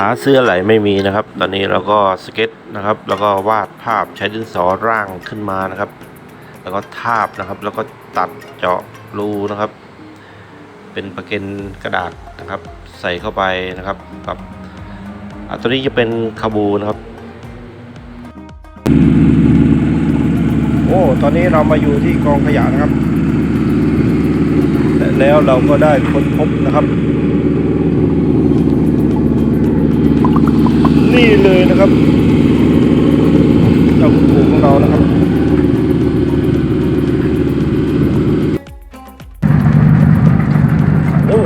หาเสื้อไหลไม่มีนะครับ ตอนนี้เราก็สเก็ตนะครับ แล้วก็วาดภาพใช้ดินสอร่างขึ้นมานะครับ แล้วก็ทาบนะครับ แล้วก็ตัดเจาะรูนะครับ เป็นประเก็นกระดาษนะครับ ใส่เข้าไปนะครับกับตัวนี้จะเป็นคาบูนะครับโอ้ตอนนี้เรามาอยู่ที่กองขยะนะครับแแล้วเราก็ได้ค้นพบนะครับ นี่เลยนะครับเจ้าคุณปู่ของเรานะครับโอ้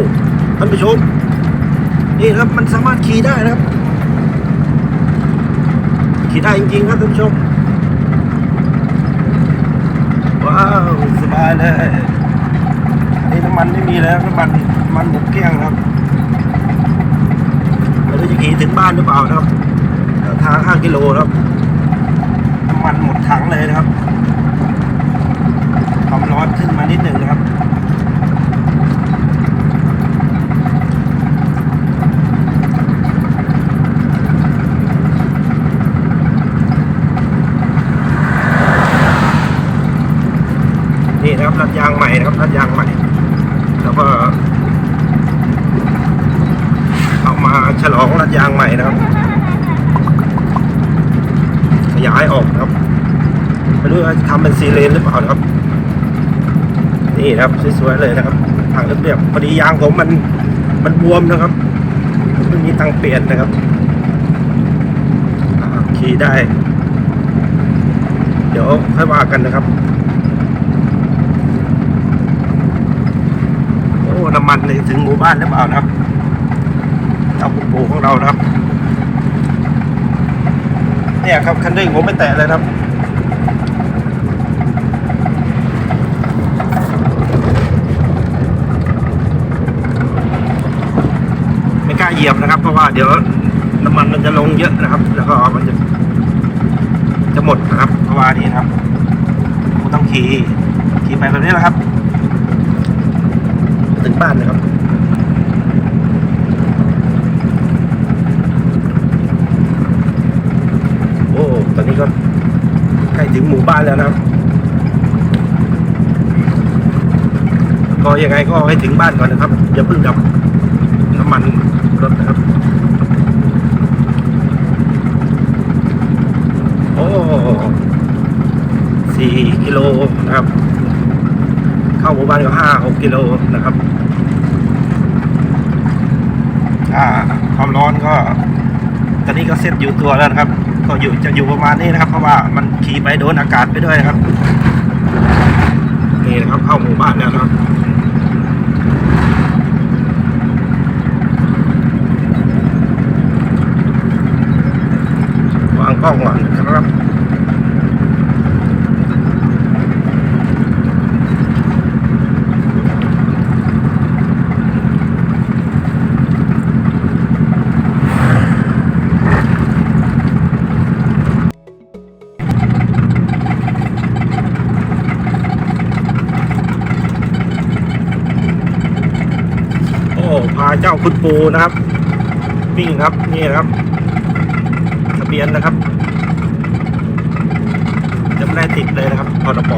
ท่านผู้ชมนี่ครับมันสามารถขี่ได้นะครับ ขี่ได้จริงๆครับท่านผู้ชมว้าวสบายเลยนนี้น้ำมันไม่มีแล้วน้ำมันมันหมดเกลี้ยงครับ รู้จะขี่ถึงบ้านหรือเปล่านะครับ ทาง 5 กิโลครับน้ำมันหมดถังเลยนะครับความร้อนขึ้นมานิดหนึ่งนะครับนี่นะครับรัดยางใหม่นะครับรัดยางใหม่ แล้วก็ เอามา ฉลองรัดยางใหม่นะครับ ขยายออกนะครับไม่รู้ว่าจะทำเป็นซีเลนหรือเปล่านะครับ นี่นะครับสวยๆเลยนะครับทางเรียบๆพอดียางผมมันมันบวมนะครับไม่มีตังเปลี่ยนนะครับขี่ได้ เดี๋ยวค่อยว่ากันนะครับโอ้น้ำมันเลยถึงหมู่บ้านหรือเปล่านะครับ เจ้าปู่ปู่ของเรานะครับ เนี่ยครับคันเร่งผมไม่แตะเลยครับไม่กล้าเหยียบนะครับ เพราะว่าเดี๋ยวน้ำมันมันจะลงเยอะนะครับ แล้วก็มันจะจะหมดนะครับเพราะว่านี่นะครับต้องขี่ขี่ไปแบบนี้แหละครับ ถึงบ้านนะครับ โอ้ ตอนนี้ก็ใกล้ ถึงหมู่บ้านแล้วนะครับ ก็ยังไงก็ให้ถึงบ้านก่อนนะครับ อย่าเพิ่งดับน้ำมันรถนะครับ โอ้สี่กิโลนะครับ เข้าหมู่บ้านก็ห้าหกกิโลนะครับอ่าความร้อนก็ ตอนนี้ก็เซ็ตอยู่ตัวแล้วนะครับ ก็อยู่จะอยู่ประมาณนี้นะครับ เพราะว่ามันขี่ไปโดนอากาศไปด้วยนะครับนี่นะครับเข้าหมู่บ้านแล้วนะครับวางกล้องก่อนนะครับ พาเจ้าคุณปูนะครับวิ่งครับนี่นะครับทะเบียนนะครับจะไม่ได้ติดเลยนะครับพรบ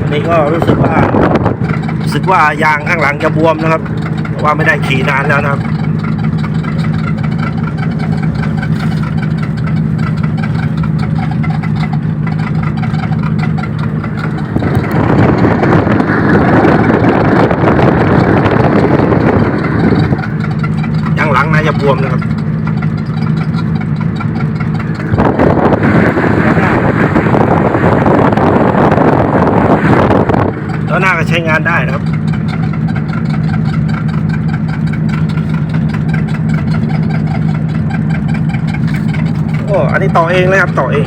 อันนี้ก็รู้สึกว่ารู้สึกว่ายางข้างหลังจะบวมนะครับเพราะว่าไม่ได้ขี่นานแล้วนะครับ ยางหลังน่าจะ บวมนะครับแล้วหน้าก็ใช้งานได้นะครับโอ้อันนี้ต่อเองเลยครับต่อเอง